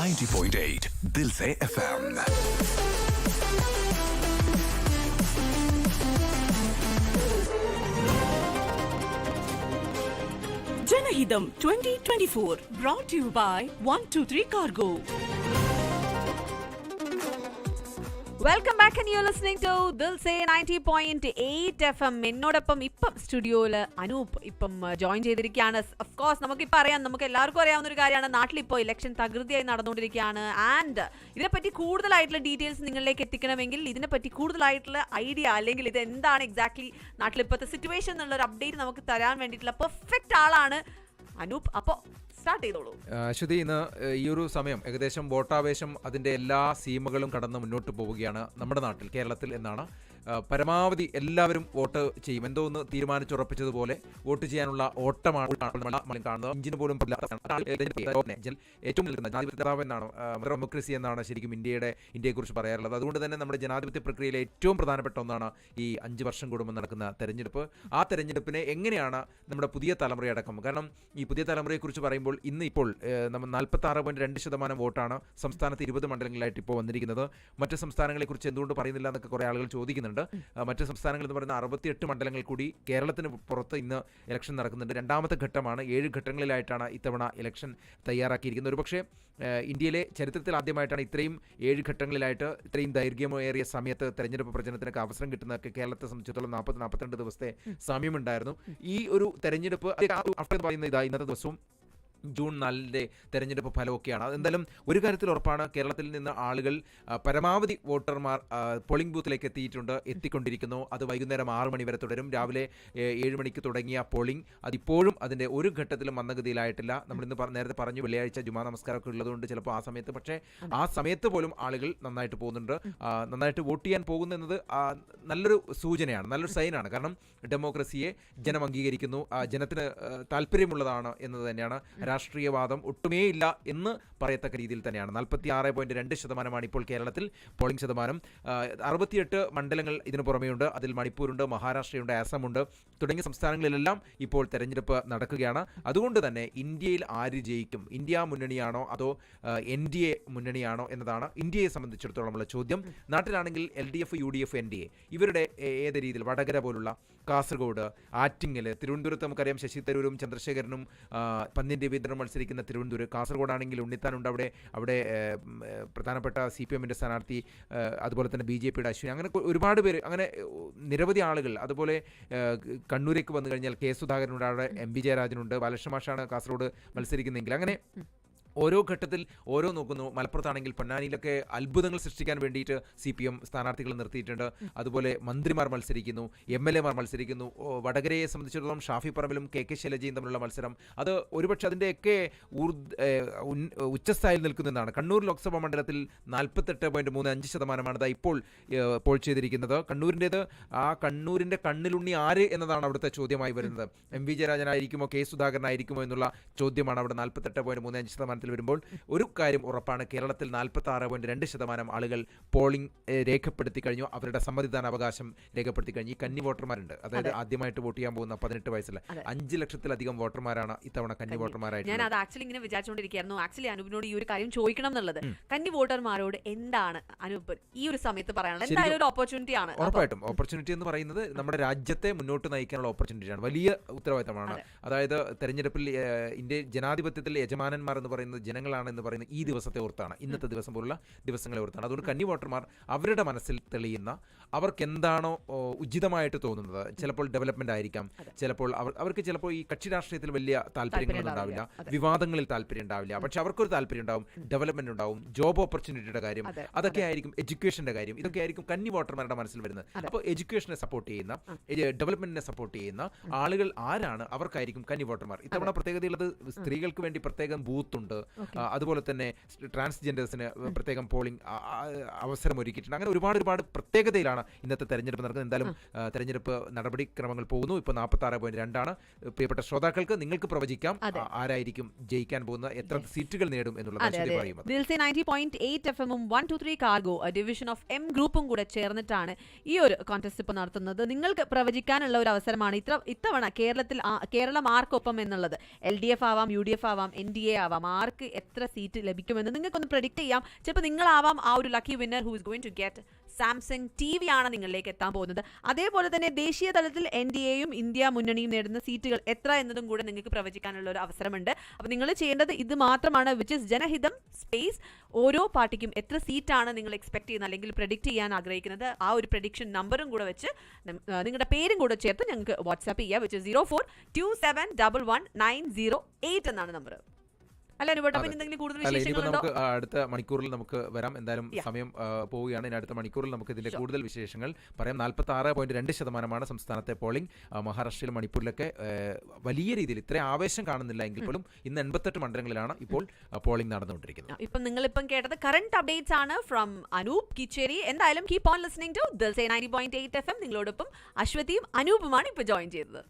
90.8 Dil Se FM Janahidam 2024 brought to you by 123 Cargo. Welcome back and you listening to Dil Se ninety point eight F M എന്നോടൊപ്പം ഇപ്പം സ്റ്റുഡിയോയിൽ അനൂപ് ഇപ്പം join ചെയ്തിരിക്കുകയാണ്. Of course നമുക്കിപ്പോൾ അറിയാം നമുക്ക് എല്ലാവർക്കും അറിയാവുന്ന ഒരു കാര്യമാണ്. നാട്ടിലിപ്പോൾ ഇലക്ഷൻ തകൃതിയായി നടന്നുകൊണ്ടിരിക്കുകയാണ്. ആൻഡ് ഇതിനെപ്പറ്റി കൂടുതലായിട്ടുള്ള ഡീറ്റെയിൽസ് നിങ്ങളിലേക്ക് എത്തിക്കണമെങ്കിൽ ഇതിനെപ്പറ്റി കൂടുതലായിട്ടുള്ള ഐഡിയ അല്ലെങ്കിൽ ഇത് എന്താണ് എക്സാക്ട്ലി നാട്ടിലിപ്പോഴത്തെ സിറ്റുവേഷൻ എന്നുള്ള ഒരു അപ്ഡേറ്റ് നമുക്ക് തരാൻ വേണ്ടിയിട്ടുള്ള പെർഫെക്റ്റ് ആളാണ് അനൂപ്. അപ്പോൾ സ്റ്റാർട്ട് ചെയ്തോളൂ. അശ്വതി ഇന്ന് ഈ ഒരു സമയം ഏകദേശം വോട്ടാവേശം അതിന്റെ എല്ലാ സീമകളും കടന്ന് മുന്നോട്ട് പോവുകയാണ് നമ്മുടെ നാട്ടിൽ കേരളത്തിൽ എന്നാണ് പരമാവധി എല്ലാവരും വോട്ട് ചെയ്യും. എന്തോ ഒന്ന് തീരുമാനിച്ചുറപ്പിച്ചതുപോലെ വോട്ട് ചെയ്യാനുള്ള ഓട്ടമാണ് കാണുന്നത്. ഇഞ്ചിന് പോലും ഏറ്റവും എന്നാണ് ഡെമോക്രസി എന്നാണ് ശരിക്കും ഇന്ത്യയുടെ ഇന്ത്യയെക്കുറിച്ച് പറയാറുള്ളത്. അതുകൊണ്ട് തന്നെ നമ്മുടെ ജനാധിപത്യ പ്രക്രിയയിലെ ഏറ്റവും പ്രധാനപ്പെട്ട ഒന്നാണ് ഈ അഞ്ച് വർഷം കൂടുമ്പോൾ നടക്കുന്ന തെരഞ്ഞെടുപ്പ്. ആ തെരഞ്ഞെടുപ്പിനെ എങ്ങനെയാണ് നമ്മുടെ പുതിയ തലമുറയടക്കം കാരണം ഈ പുതിയ തലമുറയെക്കുറിച്ച് പറയുമ്പോൾ ഇന്ന് ഇപ്പോൾ നമ്മൾ നാൽപ്പത്തി ആറ് പോയിന്റ് രണ്ട് ശതമാനം വോട്ടാണ് സംസ്ഥാനത്ത് ഇരുപത് മണ്ഡലങ്ങളിലായിട്ട് ഇപ്പോൾ വന്നിരിക്കുന്നത്. മറ്റ് സംസ്ഥാനങ്ങളെക്കുറിച്ച് എന്തുകൊണ്ട് പറയുന്നില്ല എന്നൊക്കെ കുറേ ആളുകൾ ചോദിക്കുന്നുണ്ട്. ആ, മറ്റ് സംസ്ഥാനങ്ങൾ എന്ന് പറയുന്ന അറുപത്തിയെട്ട് മണ്ഡലങ്ങൾ കൂടി കേരളത്തിന് പുറത്ത് ഇന്ന് ഇലക്ഷൻ നടക്കുന്നുണ്ട്. രണ്ടാമത്തെ ഘട്ടമാണ് ഏഴ് ഘട്ടങ്ങളിലായിട്ടാണ് ഇത്തവണ ഇലക്ഷൻ തയ്യാറാക്കിയിരിക്കുന്നത്. ഒരുപക്ഷെ ഇന്ത്യയിലെ ചരിത്രത്തിൽ ആദ്യമായിട്ടാണ് ഇത്രയും ഏഴ് ഘട്ടങ്ങളിലായിട്ട് ഇത്രയും ദൈർഘ്യമേറിയ സമയത്ത് തെരഞ്ഞെടുപ്പ് പ്രചരണത്തിനൊക്കെ അവസരം കിട്ടുന്നതൊക്കെ കേരളത്തെ സംബന്ധിച്ചിടത്തോളം നാൽപ്പത് നാൽപ്പത്തിരണ്ട് ദിവസത്തെ സമയമുണ്ടായിരുന്നു. ഈ ഒരു തെരഞ്ഞെടുപ്പ് പറയുന്ന ഇതാ ഇന്നത്തെ ദിവസവും ജൂൺ നാലിന്റെ തെരഞ്ഞെടുപ്പ് ഫലമൊക്കെയാണ്. അതെന്തായാലും ഒരു കാര്യത്തിൽ ഉറപ്പാണ് കേരളത്തിൽ നിന്ന് ആളുകൾ പരമാവധി വോട്ടർമാർ പോളിംഗ് ബൂത്തിലേക്ക് എത്തിയിട്ടുണ്ട് എത്തിക്കൊണ്ടിരിക്കുന്നു. അത് വൈകുന്നേരം ആറ് മണി വരെ തുടരും. രാവിലെ ഏഴ് മണിക്ക് തുടങ്ങിയ പോളിംഗ് അതിപ്പോഴും അതിന്റെ ഒരു ഘട്ടത്തിലും മന്ദഗതിയിലായിട്ടില്ല നമ്മളിന്ന് നേരത്തെ പറഞ്ഞു വെള്ളിയാഴ്ച ജുമാ നമസ്കാരമൊക്കെ ഉള്ളതുകൊണ്ട് ചിലപ്പോൾ ആ സമയത്ത് പക്ഷേ ആ സമയത്ത് പോലും ആളുകൾ നന്നായിട്ട് പോകുന്നുണ്ട്. നന്നായിട്ട് വോട്ട് ചെയ്യാൻ പോകുന്നു എന്നത് നല്ലൊരു സൂചനയാണ് നല്ലൊരു സൈനാണ്. കാരണം ഡെമോക്രസിയെ ജനം അംഗീകരിക്കുന്നു ജനത്തിന് താല്പര്യമുള്ളതാണ് എന്നത് തന്നെയാണ്. രാഷ്ട്രീയവാദം ഒട്ടുമേ ഇല്ല എന്ന് പറയത്തക്ക രീതിയിൽ തന്നെയാണ്. നാൽപ്പത്തി ആറ് പോയിന്റ് രണ്ട് ശതമാനമാണ് ഇപ്പോൾ കേരളത്തിൽ പോളിംഗ് ശതമാനം. അറുപത്തിയെട്ട് മണ്ഡലങ്ങൾ ഇതിനു പുറമെയുണ്ട്. അതിൽ മണിപ്പൂരുണ്ട് മഹാരാഷ്ട്രയുണ്ട് ആസമുണ്ട്. തുടങ്ങിയ സംസ്ഥാനങ്ങളിലെല്ലാം ഇപ്പോൾ തെരഞ്ഞെടുപ്പ് നടക്കുകയാണ്. അതുകൊണ്ട് തന്നെ ഇന്ത്യയിൽ ആര് ജയിക്കും? ഇന്ത്യ മുന്നണിയാണോ അതോ എൻ ഡി എ മുന്നണിയാണോ എന്നതാണ് ഇന്ത്യയെ സംബന്ധിച്ചിടത്തോളമുള്ള ചോദ്യം. നാട്ടിലാണെങ്കിൽ L D F U D F N D A ഇവരുടെ ഏത് രീതിയിൽ വടകര പോലുള്ള കാസർഗോഡ് ആറ്റിങ്ങൽ തിരുവനന്തപുരത്ത് നമുക്കറിയാം ശശി തരൂരും ചന്ദ്രശേഖരനും പന്നിന്റെ രവീന്ദ്രനും മത്സരിക്കുന്ന തിരുവനന്തപുരം കാസർഗോഡാണെങ്കിൽ ഉണ്ണിത്താനുണ്ട് അവിടെ അവിടെ പ്രധാനപ്പെട്ട സി പി എമ്മിന്റെ സ്ഥാനാർത്ഥി അതുപോലെ തന്നെ ബി ജെ പിയുടെ അശ്വിനി. അങ്ങനെ ഒരുപാട് പേര് അങ്ങനെ നിരവധി ആളുകൾ അതുപോലെ കണ്ണൂരേക്ക് വന്നു കഴിഞ്ഞാൽ കെ സുധാകരനുണ്ട് അവിടെ എം ബി ജയരാജനുണ്ട് ബാലകൃഷ്ണ മാഷാണ് കാസർഗോഡ് മത്സരിക്കുന്നതെങ്കിൽ. അങ്ങനെ ഓരോ ഘട്ടത്തിൽ ഓരോ നോക്കുന്നു. മലപ്പുറത്താണെങ്കിൽ പൊന്നാനിയിലൊക്കെ അത്ഭുതങ്ങൾ സൃഷ്ടിക്കാൻ വേണ്ടിയിട്ട് സി പി എം സ്ഥാനാർത്ഥികൾ നിർത്തിയിട്ടുണ്ട്. അതുപോലെ മന്ത്രിമാർ മത്സരിക്കുന്നു എം എൽ എമാർ മത്സരിക്കുന്നു വടകരയെ സംബന്ധിച്ചിടത്തോളം ഷാഫി പറമ്പിലും കെ കെ ശൈലജയും തമ്മിലുള്ള മത്സരം. അത് ഒരുപക്ഷെ അതിന്റെയൊക്കെ ഏഹ്, ഉച്ചസ്ഥായിൽ നിൽക്കുന്നതാണ്. കണ്ണൂർ ലോക്സഭാ മണ്ഡലത്തിൽ നാൽപ്പത്തെട്ട് പോയിന്റ് മൂന്ന് അഞ്ച് ശതമാനമാണ് ഇപ്പോൾ പോൾ ചെയ്തിരിക്കുന്നത്. കണ്ണൂരിന്റേത് ആ കണ്ണൂരിന്റെ കണ്ണിലുണ്ണി ആര് എന്നതാണ് അവിടുത്തെ ചോദ്യമായി വരുന്നത്. എം വി ജയരാജനായിരിക്കുമോ കെ സുധാകരനായിരിക്കുമോ എന്നുള്ള ചോദ്യമാണ് അവിടെ നാൽപ്പത്തെട്ട് പോയിന്റ് മൂന്ന് അഞ്ച് ശതമാനത്തിൽ വരുമ്പോൾ ഒരു കാര്യം ഉറപ്പാണ്. കേരളത്തിൽ നാൽപ്പത്തി ആറ് പോയിന്റ് രണ്ട് ശതമാനം ആളുകൾ പോളിംഗ് രേഖപ്പെടുത്തി കഴിഞ്ഞു. അവരുടെ സമ്മതിദാന അവകാശം രേഖപ്പെടുത്തി കഴിഞ്ഞു. ഈ കന്നി വോട്ടർമാരുണ്ട്. അതായത് ആദ്യമായിട്ട് വോട്ട് ചെയ്യാൻ പോകുന്ന പതിനെട്ട് വയസ്സിൽ അഞ്ച് ലക്ഷത്തിലധികം വോട്ടർമാരാണ് ഇത്തവണ കന്നി ഞാൻ അത് ആക്ച്വലി ഇങ്ങനെ വിചാരിച്ചുകൊണ്ടിരിക്കുകയായിരുന്നു. ആക്ച്വലി അനുപിനോട് ഈ ഒരു കാര്യം ചോദിക്കണം എന്നുള്ളത് കന്നി വോട്ടർമാരോട് എന്താണ് അനുപ് ഈ ഒരു സമയത്ത് പറയാനുള്ളത്? എന്തായാലും ഒരു ഓപ്പർച്യൂണിറ്റി ആണ്. ഉറപ്പായിട്ടും. ഓപ്പർച്യൂണിറ്റി എന്ന് പറയുന്നത് നമ്മുടെ രാജ്യത്തെ മുന്നോട്ട് നയിക്കാനുള്ള ഓപ്പർച്യൂണിറ്റിയാണ് വലിയ ഉത്തരവാദിത്തമാണ്. അതായത് തെരഞ്ഞെടുപ്പിൽ ഇന്ത്യ ജനാധിപത്യത്തിൽ യജമാനന്മാർ എന്ന് പറയുന്നത് ജനങ്ങളാണ് എന്ന് പറയുന്നത് ഈ ദിവസത്തെ ഓർത്താണ് ഇന്നത്തെ ദിവസം പോലുള്ള ദിവസങ്ങളെ ഓർത്താണ്. അതുകൊണ്ട് കന്നി വോട്ടർമാർ അവരുടെ മനസ്സിൽ തെളിയുന്ന അവർക്ക് എന്താണോ ഉചിതമായിട്ട് തോന്നുന്നത്. ചിലപ്പോൾ ഡെവലപ്മെന്റ് ആയിരിക്കാം ചിലപ്പോൾ അവർ അവർക്ക് ചിലപ്പോൾ ഈ കക്ഷി രാഷ്ട്രീയത്തിൽ വലിയ താല്പര്യങ്ങളൊന്നും ഉണ്ടാവില്ല. വിവാദങ്ങളിൽ താല്പര്യം ഉണ്ടാവില്ല. പക്ഷെ അവർക്കൊരു താല്പര്യം ഉണ്ടാവും ഡെവലപ്മെന്റ് ഉണ്ടാവും ജോബ് ഓപ്പർച്യൂണിറ്റിയുടെ കാര്യം അതൊക്കെ ആയിരിക്കും എഡ്യൂക്കേഷന്റെ കാര്യം. ഇതൊക്കെ ആയിരിക്കും കന്നി വോട്ടർമാരുടെ മനസ്സിൽ വരുന്നത്. അപ്പോൾ എഡ്യൂക്കേഷനെ സപ്പോർട്ട് ചെയ്യുന്ന ഡെവലപ്മെന്റിനെ സപ്പോർട്ട് ചെയ്യുന്ന ആളുകൾ ആരാണ്? അവർക്കായിരിക്കും കന്നി വോട്ടർമാർ. ഇത്തവണ പ്രത്യേകതയുള്ളത് സ്ത്രീകൾക്ക് വേണ്ടി പ്രത്യേകം ബൂത്ത് അതുപോലെ തന്നെ ട്രാൻസ്ജെൻഡേഴ്സിന് പ്രത്യേകം പോളിംഗ് അവസരം ഒരുക്കിയിട്ടുണ്ട്. അങ്ങനെ ഒരുപാട് ഒരുപാട് പ്രത്യേകതയിലാണ് ഇന്നത്തെ തെരഞ്ഞെടുപ്പ് നടക്കുന്നത്. എന്തായാലും തെരഞ്ഞെടുപ്പ് നടപടിക്രമങ്ങൾ പോകുന്നു. ഇപ്പോൾ നാൽപ്പത്തി ആറ് പോയിന്റ് രണ്ടാണ്. പ്രിയപ്പെട്ട ശ്രോതാക്കൾക്ക് നിങ്ങൾക്ക് പ്രവചിക്കാം. ആരായിരിക്കും ജയിക്കാൻ പോകുന്ന എത്ര സീറ്റുകൾ നേടും എന്നുള്ളത് three cargo division of M ഗ്രൂപ്പും കൂടെ ചേർന്നിട്ടാണ് ഈ ഒരു കോൺടെസ്റ്റ് ഇപ്പോൾ നടത്തുന്നത്. നിങ്ങൾക്ക് പ്രവചിക്കാനുള്ള ഒരു അവസരമാണ് ഇത്ര ഇത്തവണ കേരളത്തിൽ കേരളം ആർക്കൊപ്പം എന്നുള്ളത്. എൽ ഡി എഫ് ആവാം യു ഡി എഫ് ആവാം എൻ ഡി എ ആവാം ആർക്ക് എത്ര സീറ്റ് ലഭിക്കുമെന്ന് നിങ്ങൾക്കൊന്ന് പ്രഡിക്റ്റ് ചെയ്യാം. ചിലപ്പോൾ നിങ്ങളാവാം ആ ഒരു lucky winner who is going to get Samsung T V ആണ് നിങ്ങളിലേക്ക് എത്താൻ പോകുന്നത്. അതേപോലെ തന്നെ ദേശീയ തലത്തിൽ എൻ ഡി എയും ഇന്ത്യ മുന്നണിയും നേടുന്ന സീറ്റുകൾ എത്ര എന്നതും കൂടെ നിങ്ങൾക്ക് പ്രവചിക്കാനുള്ള ഒരു അവസരമുണ്ട്. അപ്പോൾ നിങ്ങൾ ചെയ്യേണ്ടത് ഇത് മാത്രമാണ് വിച്ച് ഇസ് ജനഹിതം സ്പേസ് ഓരോ പാർട്ടിക്കും എത്ര സീറ്റാണ് നിങ്ങൾ എക്സ്പെക്ട് ചെയ്യുന്നത് അല്ലെങ്കിൽ പ്രഡിക്റ്റ് ചെയ്യാൻ ആഗ്രഹിക്കുന്നത്. ആ ഒരു പ്രഡിക്ഷൻ നമ്പറും കൂടെ വെച്ച് നിങ്ങളുടെ പേരും കൂടെ ചേർത്ത് ഞങ്ങൾക്ക് വാട്സാപ്പ് ചെയ്യുക which zero four two seven double one nine zero eight എന്നാണ് നമ്പർ അല്ല അനുപേട്ട അപ്പൊ എന്തെങ്കിലും കൂടുതൽ വിശേഷങ്ങളുണ്ടോ? അടുത്ത മണിക്കൂറിൽ നമുക്ക് വരാം. എന്തായാലും സമയം പോവുകയാണ്. ഇനി അടുത്ത മണിക്കൂറിൽ നമുക്ക് ഇതിന്റെ കൂടുതൽ വിശേഷങ്ങൾ പറയാം. നാൽപ്പത്തി ആറ് പോയിന്റ് രണ്ട് ശതമാനമാണ് സംസ്ഥാനത്തെ പോളിംഗ് മഹാരാഷ്ട്രയിൽ മഹാരാഷ്ട്രയിലും മണിപ്പൂരിലൊക്കെ വലിയ രീതിയിൽ ഇത്ര ആവേശം കാണുന്നില്ല എങ്കിൽ പോലും ഇന്ന് എൺപത്തെട്ട് മണ്ഡലങ്ങളിലാണ് ഇപ്പോൾ പോളിംഗ് നടന്നുകൊണ്ടിരിക്കുന്നത്. ഇപ്പം നിങ്ങൾ ഇപ്പം കേട്ടത് കറണ്ട് അപ്ഡേറ്റ്സ് ആണ് ഫ്രം അനൂപ് കിച്ചേരി. എന്തായാലും keep on listening to Dil Se ninety point eight F M നിങ്ങളോടൊപ്പം അശ്വതിയും അനൂപുമാണ് ഇപ്പൊ ജോയിൻ ചെയ്തത്.